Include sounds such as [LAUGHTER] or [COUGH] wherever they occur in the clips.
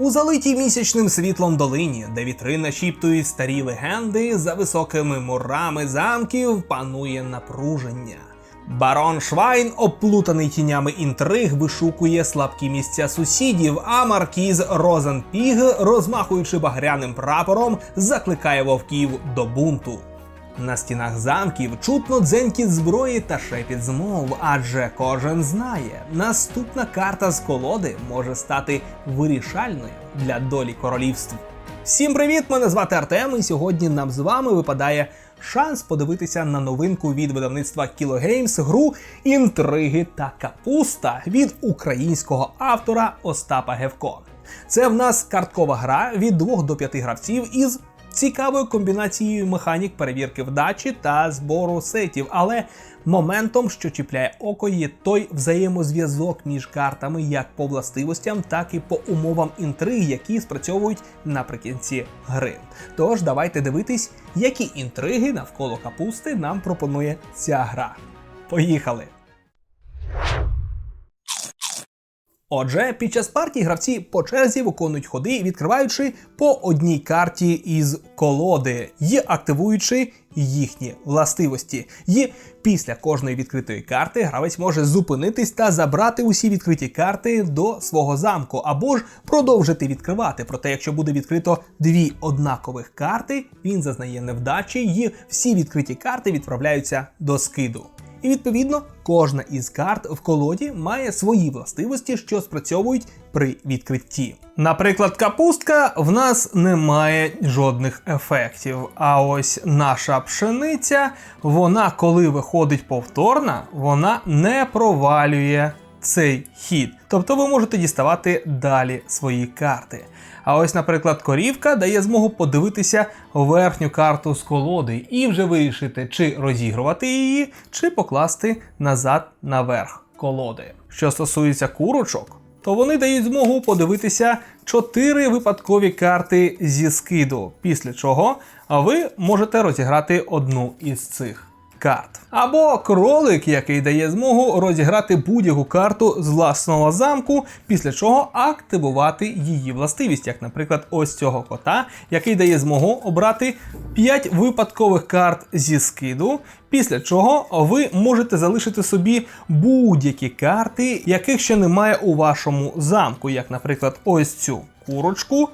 У залитій місячним світлом долині, де вітри нашіптують старі легенди, за високими мурами замків панує напруження. Барон Швайн, оплутаний тінями інтриг, вишукує слабкі місця сусідів, а маркіз Розенпіг, розмахуючи багряним прапором, закликає вовків до бунту. На стінах замків чутно дзенькіт зброї та шепіт змов, адже кожен знає, наступна карта з колоди може стати вирішальною для долі королівств. Всім привіт! Мене звати Артем, і сьогодні нам з вами випадає шанс подивитися на новинку від видавництва Games гру Інтриги та капуста від українського автора Остапа Гевко. Це в нас карткова гра від 2 до 5 гравців із цікавою комбінацією механік перевірки вдачі та збору сетів, але моментом, що чіпляє око, є той взаємозв'язок між картами як по властивостям, так і по умовам інтриги, які спрацьовують наприкінці гри. Тож давайте дивитись, які інтриги навколо капусти нам пропонує ця гра. Поїхали! Отже, під час партії гравці по черзі виконують ходи, відкриваючи по одній карті із колоди і активуючи їхні властивості. І після кожної відкритої карти гравець може зупинитись та забрати усі відкриті карти до свого замку, або ж продовжити відкривати. Проте, якщо буде відкрито дві однакових карти, він зазнає невдачі, і всі відкриті карти відправляються до скиду. І відповідно кожна із карт в колоді має свої властивості, що спрацьовують при відкритті. Наприклад, капустка в нас не має жодних ефектів. А ось наша пшениця, вона, коли виходить повторна, вона не провалює цей хід. Тобто ви можете діставати далі свої карти. А ось, наприклад, корівка дає змогу подивитися верхню карту з колоди і вже вирішити, чи розігрувати її, чи покласти назад наверх колоди. Що стосується курочок, то вони дають змогу подивитися чотири випадкові карти зі скиду, після чого ви можете розіграти одну із цих карт. Або кролик, який дає змогу розіграти будь-яку карту з власного замку, після чого активувати її властивість, як, наприклад, ось цього кота, який дає змогу обрати 5 випадкових карт зі скиду, після чого ви можете залишити собі будь-які карти, яких ще немає у вашому замку, як, наприклад, ось цю курочку.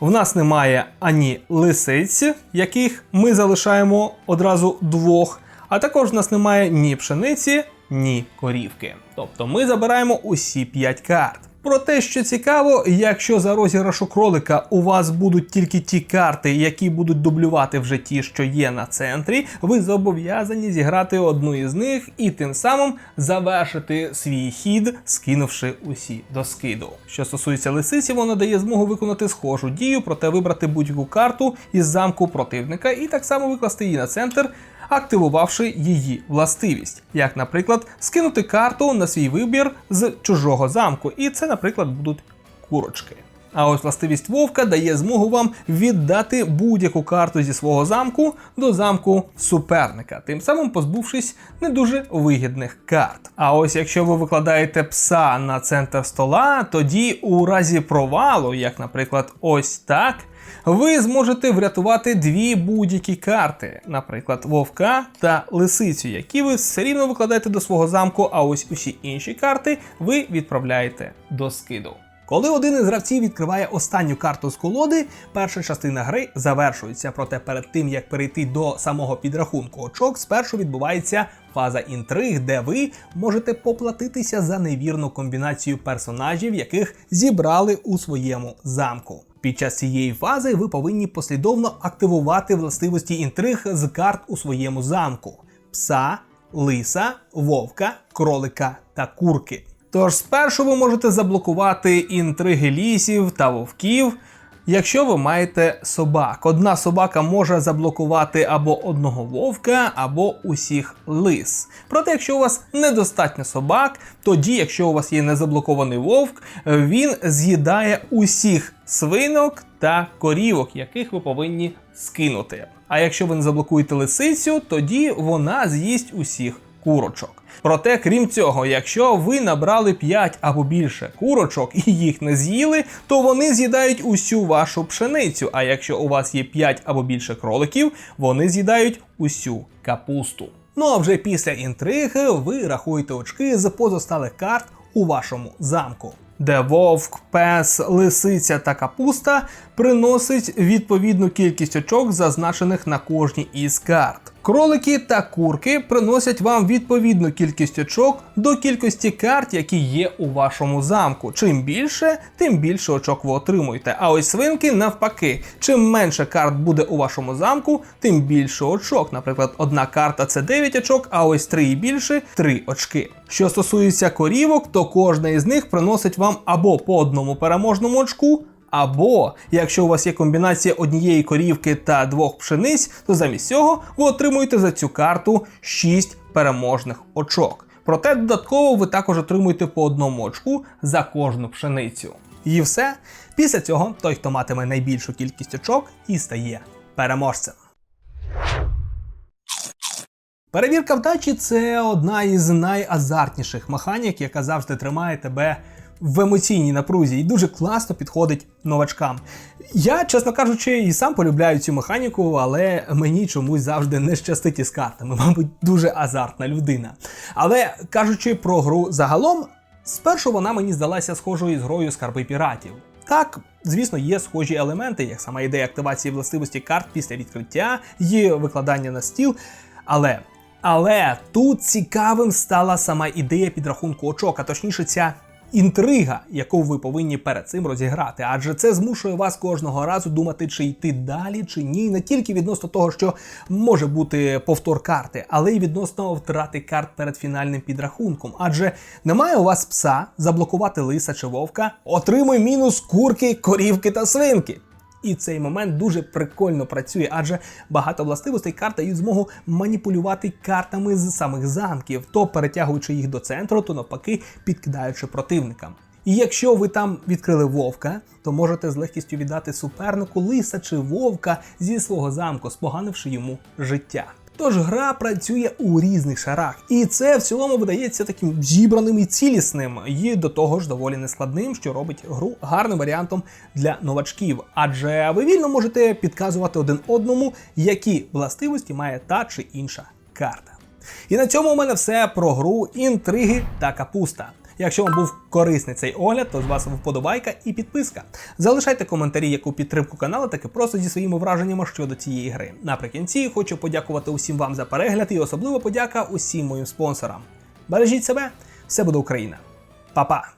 В нас немає ані лисиць, яких ми залишаємо одразу двох, а також в нас немає ні пшениці, ні корівки. Тобто ми забираємо усі 5 карт. Про те, що цікаво, якщо за розіграшу кролика у вас будуть тільки ті карти, які будуть дублювати вже ті, що є на центрі, ви зобов'язані зіграти одну із них і тим самим завершити свій хід, скинувши усі до скиду. Що стосується лисиці, вона дає змогу виконати схожу дію, проте вибрати будь-яку карту із замку противника і так само викласти її на центр. Активувавши її властивість, як, наприклад, скинути карту на свій вибір з чужого замку, і це, наприклад, будуть курочки. А ось властивість вовка дає змогу вам віддати будь-яку карту зі свого замку до замку суперника, тим самим позбувшись не дуже вигідних карт. А ось якщо ви викладаєте пса на центр стола, тоді у разі провалу, як, наприклад, ось так. Ви зможете врятувати дві будь-які карти, наприклад, вовка та лисицю, які ви все рівно викладаєте до свого замку, а ось усі інші карти ви відправляєте до скиду. Коли один із гравців відкриває останню карту з колоди, перша частина гри завершується. Проте перед тим як перейти до самого підрахунку очок, спершу відбувається фаза інтриг, де ви можете поплатитися за невірну комбінацію персонажів, яких зібрали у своєму замку. Під час цієї фази ви повинні послідовно активувати властивості інтриг з карт у своєму замку: пса, лиса, вовка, кролика та курки. Тож спершу ви можете заблокувати інтриги лісів та вовків. Якщо ви маєте собак, одна собака може заблокувати або одного вовка, або усіх лис. Проте, якщо у вас недостатньо собак, тоді, якщо у вас є незаблокований вовк, він з'їдає усіх свинок та корівок, яких ви повинні скинути. А якщо ви не заблокуєте лисицю, тоді вона з'їсть усіх курочок. Проте, крім цього, якщо ви набрали 5 або більше курочок і їх не з'їли, то вони з'їдають усю вашу пшеницю. А якщо у вас є 5 або більше кроликів, вони з'їдають усю капусту. Ну а вже після інтриги ви рахуєте очки з позосталих карт у вашому замку. Де вовк, пес, лисиця та капуста приносить відповідну кількість очок, зазначених на кожній із карт. Кролики та курки приносять вам відповідну кількість очок до кількості карт, які є у вашому замку. Чим більше, тим більше очок ви отримуєте. А ось свинки навпаки, чим менше карт буде у вашому замку, тим більше очок. Наприклад, одна карта це 9 очок, а ось 3 і більше 3 очки. Що стосується корівок, то кожна із них приносить вам або по одному переможному очку. Або, якщо у вас є комбінація однієї корівки та двох пшениць, то замість цього ви отримуєте за цю карту 6 переможних очок. Проте додатково ви також отримуєте по одному очку за кожну пшеницю. І все. Після цього той, хто матиме найбільшу кількість очок, і стає переможцем. Перевірка вдачі це одна із найазартніших механік, яка завжди тримає тебе в емоційній напрузі і дуже класно підходить новачкам. Я, чесно кажучи, і сам полюбляю цю механіку, але мені чомусь завжди не щастить із картами. [LAUGHS] Мабуть, дуже азартна людина. Але кажучи про гру загалом, спершу вона мені здалася схожою з грою скарби піратів. Так, звісно, є схожі елементи, як сама ідея активації властивості карт після відкриття, є викладання на стіл. Але але тут цікавим стала сама ідея підрахунку очок, а точніше, ця інтрига, яку ви повинні перед цим розіграти. Адже це змушує вас кожного разу думати, чи йти далі, чи ні, не тільки відносно того, що може бути повтор карти, але й відносно втрати карт перед фінальним підрахунком. Адже немає у вас пса заблокувати лиса чи вовка, отримуй мінус курки, корівки та свинки. І цей момент дуже прикольно працює, адже багато властивостей карт дають змогу маніпулювати картами з самих замків, то перетягуючи їх до центру, то навпаки підкидаючи противникам. І якщо ви там відкрили вовка, то можете з легкістю віддати супернику лиса чи вовка зі свого замку, споганивши йому життя. Тож гра працює у різних шарах, і це в цілому видається таким зібраним і цілісним, і до того ж доволі нескладним, що робить гру гарним варіантом для новачків. Адже ви вільно можете підказувати один одному, які властивості має та чи інша карта. І на цьому у мене все про гру інтриги та капуста. Якщо вам був корисний цей огляд, то з вас вподобайка і підписка. Залишайте коментарі, яку підтримку каналу, так і просто зі своїми враженнями щодо цієї гри. Наприкінці хочу подякувати усім вам за перегляд і особливо подяка усім моїм спонсорам. Бережіть себе, все буде Україна. Па-па!